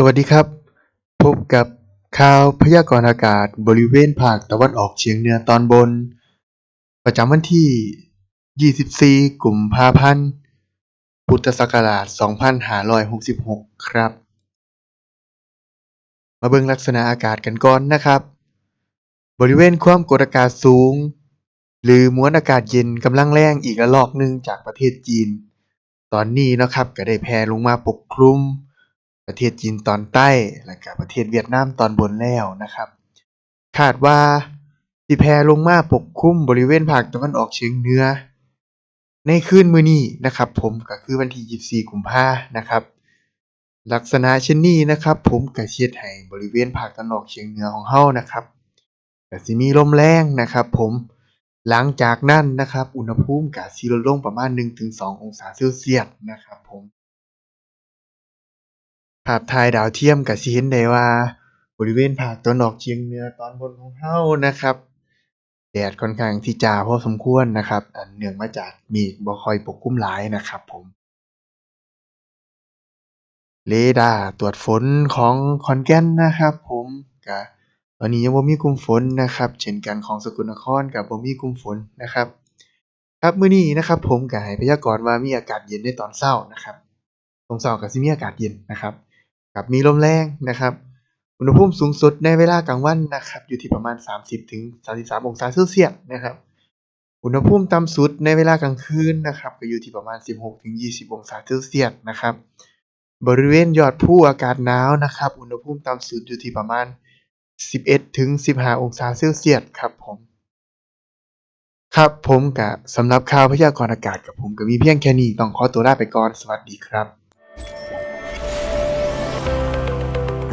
สวัสดีครับ พบกับข่าวพยากรณ์อากาศบริเวณภาคตะวันออกเฉียงเหนือตอนบน ประจำวันที่ 24 กุมภาพันธ์ พุทธศักราช 2566 ครับ มาเบิ่งลักษณะอากาศกันก่อนนะครับ บริเวณความกดอากาศสูง หรือมวลอากาศเย็นกำลังแรงอีกระลอกหนึ่งจากประเทศจีน ตอนนี้นะครับก็ได้แผ่ลงมาปกคลุม ประเทศจีนตอนใต้ และก็ประเทศเวียดนามตอนบนแล้วนะครับ คาดว่าสิแผ่ลงมาปกคลุมบริเวณภาคตะวันออกเฉียงเหนือ ในคืนมื้อนี้นะครับผมก็คือวันที่ 24 กุมภานะครับ ลักษณะเช่นนี้นะครับ ผมก็สิเฮ็ดให้บริเวณภาคตะวันออกเฉียงเหนือของเรานะครับก็สิมีลมแรงนะครับ ผมหลังจากนั้นนะครับ อุณหภูมิก็สิลดลงประมาณ 1-2 องศาเซลเซียสนะครับผม ภาพถ่ายดาวเทียมก็สิเห็นได้ว่า บริเวณภาคตะวันออกเฉียงเหนือตอนบนของเรานะครับ แดดค่อนข้างที่จะพอสมควรนะครับ อันเนื่องมาจากเมฆบ่ค่อยปกคลุมหลายนะครับผม เรดาร์ตรวจฝนของขอนแก่นนะครับ ผมก็ตอนนี้ยังบ่มีกลุ่มฝนนะครับ เช่นกันของสกลนครก็บ่มีกลุ่มฝนนะครับ ครับมื้อนี้นะครับ ผมก็ให้พยากรณ์ว่ามีอากาศเย็นในตอนเช้านะครับตอนเช้าก็สิมีอากาศเย็นนะครับ กับมีลมแรงนะครับ อุณหภูมิสูงสุดในเวลากลางวันนะครับ อยู่ที่ประมาณ 30ถึง33 องศาเซลเซียสนะครับ อุณหภูมิต่ำสุดในเวลากลางคืนนะครับ ก็อยู่ที่ประมาณ 16ถึง20 องศาเซลเซียสนะครับ บริเวณยอดภูอากาศหนาวนะครับ อุณหภูมิต่ำสุดอยู่ที่ประมาณ 11ถึง15 องศาเซลเซียสครับผมครับผมก็สำหรับข่าวพยากรณ์อากาศกับผมก็มีเพียงแค่นี้ต้องขอตัวลาไปก่อน สวัสดีครับ